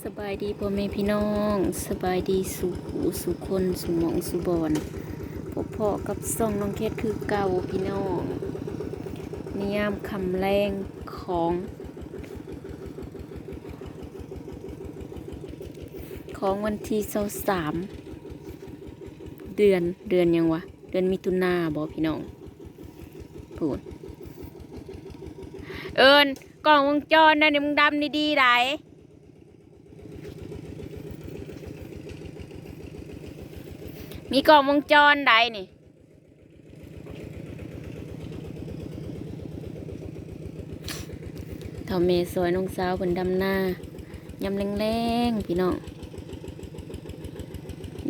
สบายดีพ่อแม่พี่น้อง สบายดีสุขสุขคนสุหมองสุบอนพบพ่อกับซ่องน้องเคสคือเก่าพี่น้องนิยามคำแรงของ ของวันที่เสาสามเดือนเดือนยังวะ เดือนมิถุนาบอกพี่น้องพูดเอิญกล้องวงจรนะเนี่ยมึงดำดีๆได้ มีกล้องวงจรใดนี่เท่าเมซอยน้องสาวเป็นดำหน้ายำแรงๆ พี่น้อง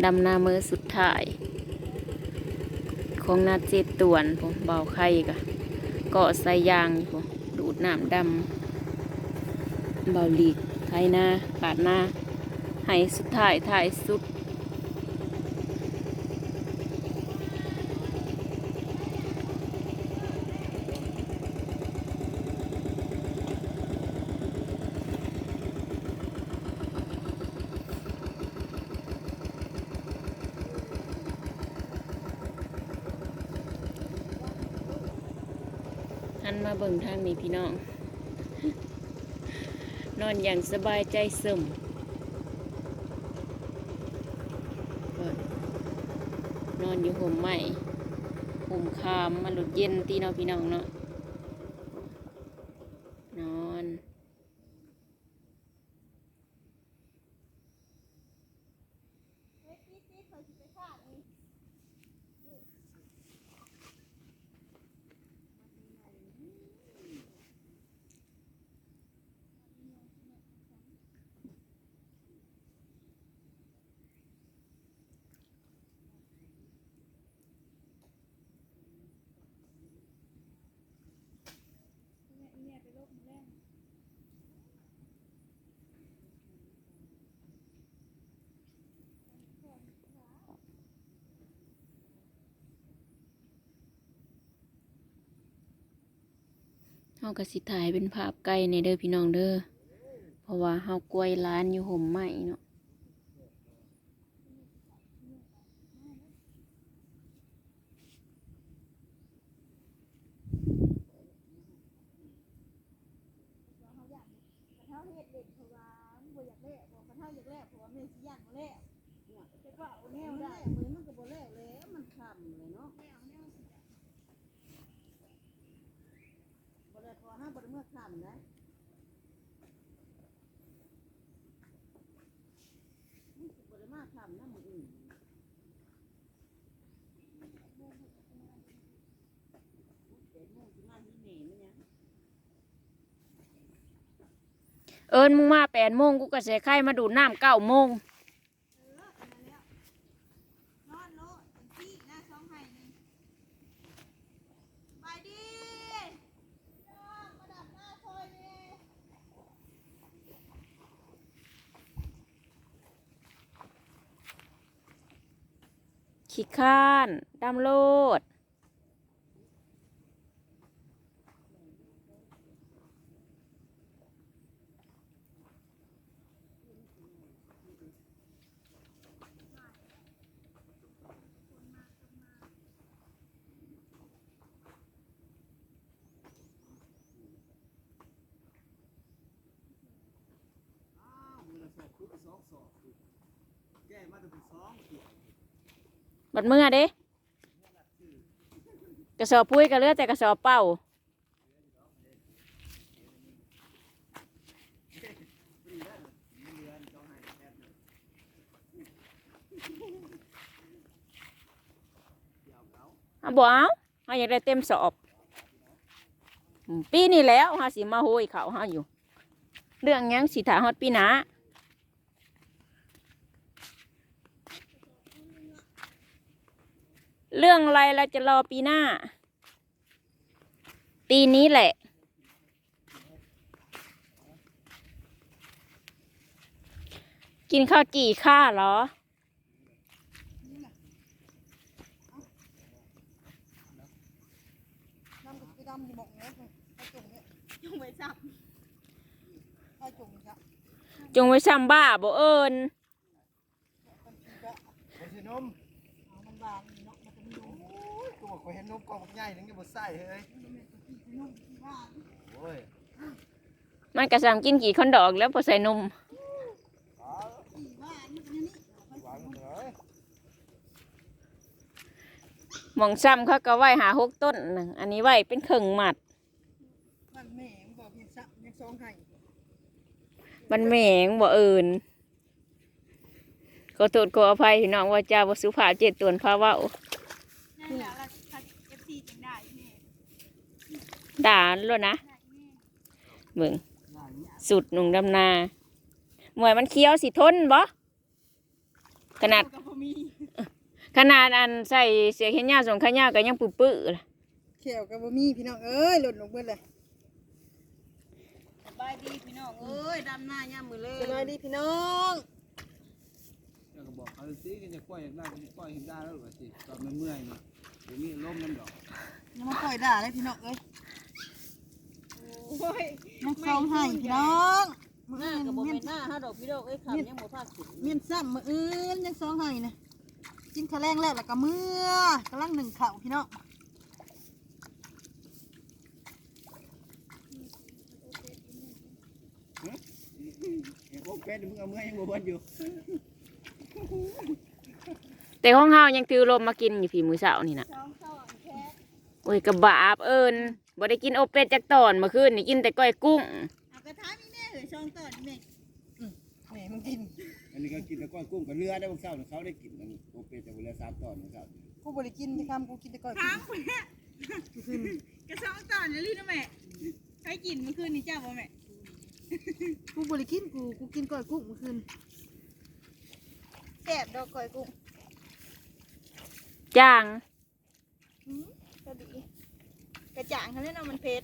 ดำหน้ามือสุดท้าย ของนาเจตวนผมเบาไข่กะเกาะใส่ยางผมดูดน้ำดำเบาหลีกไทยหน้าปาดหน้าให้สุดท้ายท้ายสุด นมาเบิ่งทางนี้พี่น้อง นอนอย่างสบายใจซึมนอนอยู่ห่มใหม่ห่มคามมันหลุดเย็นตีเนาะพี่น้องเนาะนอน เฮากะสิถ่ายเป็นภาพไกลในเด้อพี่น้องเด้อ เพราะว่าเฮากล้วยร้านอยู่ห่มใหม่เนาะเท่าเฮ็ดเด็ดเพราว่าบ่อยากแลกบอกเท่าอยากแลกเพราะว่าแม่สิย่างแลกจะก็เอาแนวได้มือมันก็บ่แลกแล้วมันคำเลยเนาะบ่ได้ขอห้าบ่ได้ เมื่อค่ำนะมันสิบ่ได้มาค่ำนะมืออื่นเอิญมึงมาแปดโมงกูก็เสียไข่มาดูดน้ำเก้าโมง นอนโลดเป็นที่หน้าช่องไห้นี่ไปดิน้องมาดับหน้าซอยนี่ ขี้ข้านดำโลดมือละสอบคุกสองสอบคุกแก้มาจะเป็นสองขวด บัดเมื่อเด้กระสอบปุ้ยก็เลือแต่กระสอบเป้าเอาบเลยเดี๋ยวเอาเอาอยากได้เต็มสอบ ปีนี้แล้วเฮาสิมาโหยเขาเฮาอยู่ เรื่องยังสิถ่าฮอดปีหน้า เรื่องอะไรเราจะรอปีหน้า ปีนี้แหละ กินข้าวจี่ข้าเหรอน้ำก็ไปดำอยู่หมองเนี้ยไปจุ่มเนี้ยจุ่มไปจับไปจุ่มจับจงไว้ซ้ำบ้าบ่เอิญไม่ใช่นมเอามันบานนี่เนาะมันจะมีนม กูบอกกูเห็นนมกองใหญ่นึงจะบ่ใส่เฮ้ยนมที่บ้านโอ้ยมันกระซำกินกี่คนดอกแล้วพอใส่นมอ๋อที่บ้านมันก็นี่หวังเลยหมองซ้ำเขาก็ไว้หาหกต้นน่ะอันนี้ไว้เป็นเข่งหมัดบ้านแม่มันบอกยังซับยังซองให้มันแหมงบ่เอิญขอโทษขออภัยพี่น้องว่าเจ้าบ่สุภาพเจตตวนพาเว้า นั่นแหละเราทักเอฟซีจังได้แม่ด่าแล้วนะได้แม่เบิ่งสุดหนุ่งดำนาหมวยมันเคี้ยวสิทนบ่ขนาด กับพ่อมีขนาดอันใส่เสียแค่ยาวสองขายาวก็ยังปื้อๆล่ะเขียวกับบ่มีพี่น้องเอ้ยหล่นลงเบิดเลยสบายดีพี่น้องเอ้ยดำหน้าย่ามมือเลยสบายดีพี่น้อง อยากบอกเขาสิกันจะกล้วยอยากได้ก็กล้วยเห็นได้แล้วหรือสิตอนมันเมื่อยนี่เดี๋ยวนี้ล้มน้ำดอกยังมาปล่อยด่าเลยพี่น้องเอ้ยยังซองให้พี่น้องมือหน้าอื่นกับโบเมียเป็นนหน้าห้าดอกพี่ดอกไอ้คำยังบ่พากินเมียนซ้ำมืออื่นยังซองให้นะกินข้าวแรงแล้วแล้วก็เมื่อกำลังหนึ่งข้าวพี่น้องเห็นพวกเป็ดมึงเอาเมื่อยยังบ่เบิดอยู่ แต่ห้องเฮายังถือลมมากินอยู่พี่มื้อเช้านี่น่ะซองซองแค่โอ้ยกระบาบเอิญบ่ได้กินโอเป็ดจักตอนเมื่อคืนนี่กินแต่ก้อยกุ้งเอากระทะนี่แม่เหยซองต่อนี่แม่แม่มึงกิน อันนี้ก็กินแต่ก้อยกุ้งกับเรือได้บางเช้าเขาได้กินอันนี้โอเปจะเรือสามตอนนะครับกูบริกินที่คำกูกินแต่ก้อยค้างกระซองต่อนี่ลี่นะแม่ใครกินเมื่อคืนนี้เจ้าบ่แม่กูบริกินกูกูกินก้อยกุ้งเมื่อคืน แซ่บดอกก้อยกุ้งจ้างก็ดีกระจ่างเขาเนี่ยนะมันเผ็ด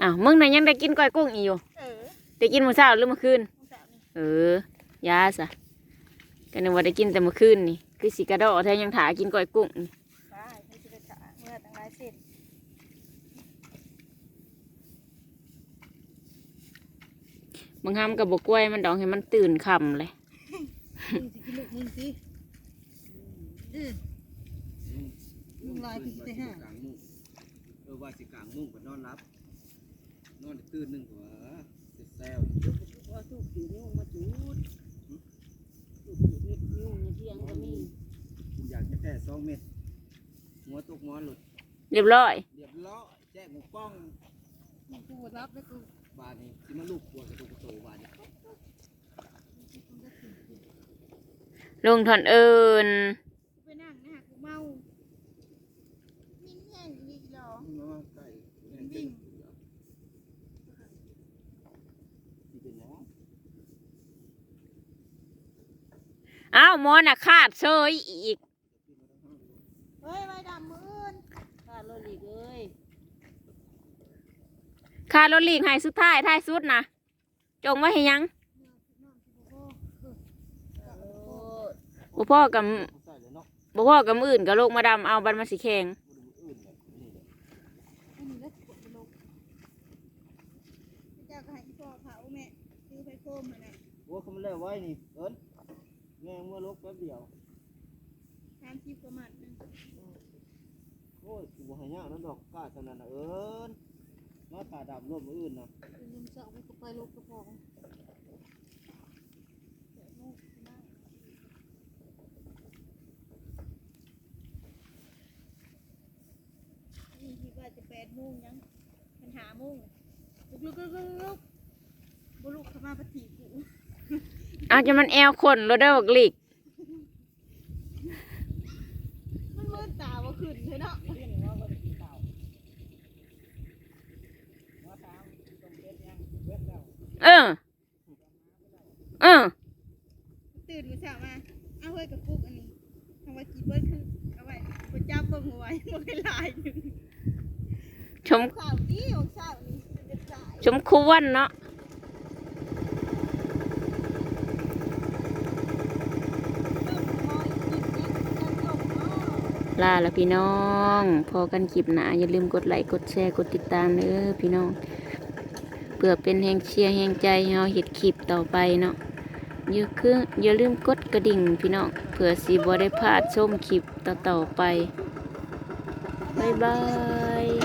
อ้าวมึงน่ะยังได้กินก้อยกุ้งอีกอยู่เออได้กินมื้อเช้าหรือเมื่อคืนของสาวนี่เออยาซะก็นึกว่าได้กินแต่เมื่อคืนนี่ คือสิกระโดดแท้ยังถากินก้อยกุ้งนี่ไปไม่ใช่กระจ่างเมื่อตั้งหลายเสร็จบางคำกับบกล้วยมันดองให้มันตื่นคำเลย มึงสิกินลูกมึงสิเออมึงลายพี่สิห้ากลางมุ้งเออว่าสิกลางมุ้งก็นอนรับ นอนได้ตื่นหนึงหัวแซวว่าถูกอยู่นิ้วมาจูดถูกอยู่นิ้วในเที่ยงก็มีคุณอยากจะแค่สองเม็ดหัวตกหมอนหลุดเรียบร้อย เรียบร้อยแจ้งหมูกล้องกูรับแล้วกูบานนี้ที่มันลูกปวดกับตัวกระโตบานนี้ ลงถอนเอิญไปนั่งนะฮะกูเมานิ่งแห้งอีกหรอมันมาใกล้แน่นเต็มที่แล้วที่เป็นหยังอ้าวหมอน่ะขาดเซยอีก เฮ้ยไว้ดำมืออื่นข้าโลลีกเอ้ยขาดรถลีกให้สุดท้ายท้ายสุดนะจงไว้ให้ยัง โอ้ บ่พ่อกับใส่เลยเนาะบ่พ่อกับมืออื่นกับโลกมาดำเอาบันมาสีแข็งบ่ได้มื้ออื่นเลยนี่แหละอันนี้แล้วกดไปลงเจ้าก็ให้อีพ่อเผาแม่ซื้อไปโคมมาน่ะโอ้เขามาแล้วไว้นี่เอิ้นแม่งเมื่อลกแป๊บเดียวทานชิปประมาณนึงโอ้ยกูบ่ให้ยากนั่นดอกกล้าเท่านั้นน่ะเอิ้นมาตาดำร่วมมื้ออื่นน่ะ เป็นยมเสาไปก็ไปลกกระพองนี่คิ ดว่าจะแปดโมงยังมันหาโมงลุกลุกลุกลุกลุกบุลุกเข้ามาปฏิกูเอาจะมันแอวคนรถได้บักลีกมันมืดตาว่าขึ้นเลยเนาะเออเออตื่นมาเช้ามาเอาเฮ้ยกับกุ๊กอันนี้ทำไว้กินเบิ้ลคือเอาไว้กูจับเบิ้งเอาไว้มันไม่ลายหนึ่ง ชมข่าวดีของเช้านี้มันจะสายชมควรเนาะเริ่มมอยกินเนาะลาล้วพี่น้อง พอกันคลิปหนาอย่าลืมกดไลค์กดแชร์กดติดตามเด้อพี่น้องเพื่อเป็นแห่งเชียร์แห่งใจเราเฮ็ดคลิปต่อไปเนาะอย่าคืออย่าลืมกดกระดิ่งพี่น้องเพื่อสิบ่ได้พลาดชมคลิปต่อๆไป บ๊ายบาย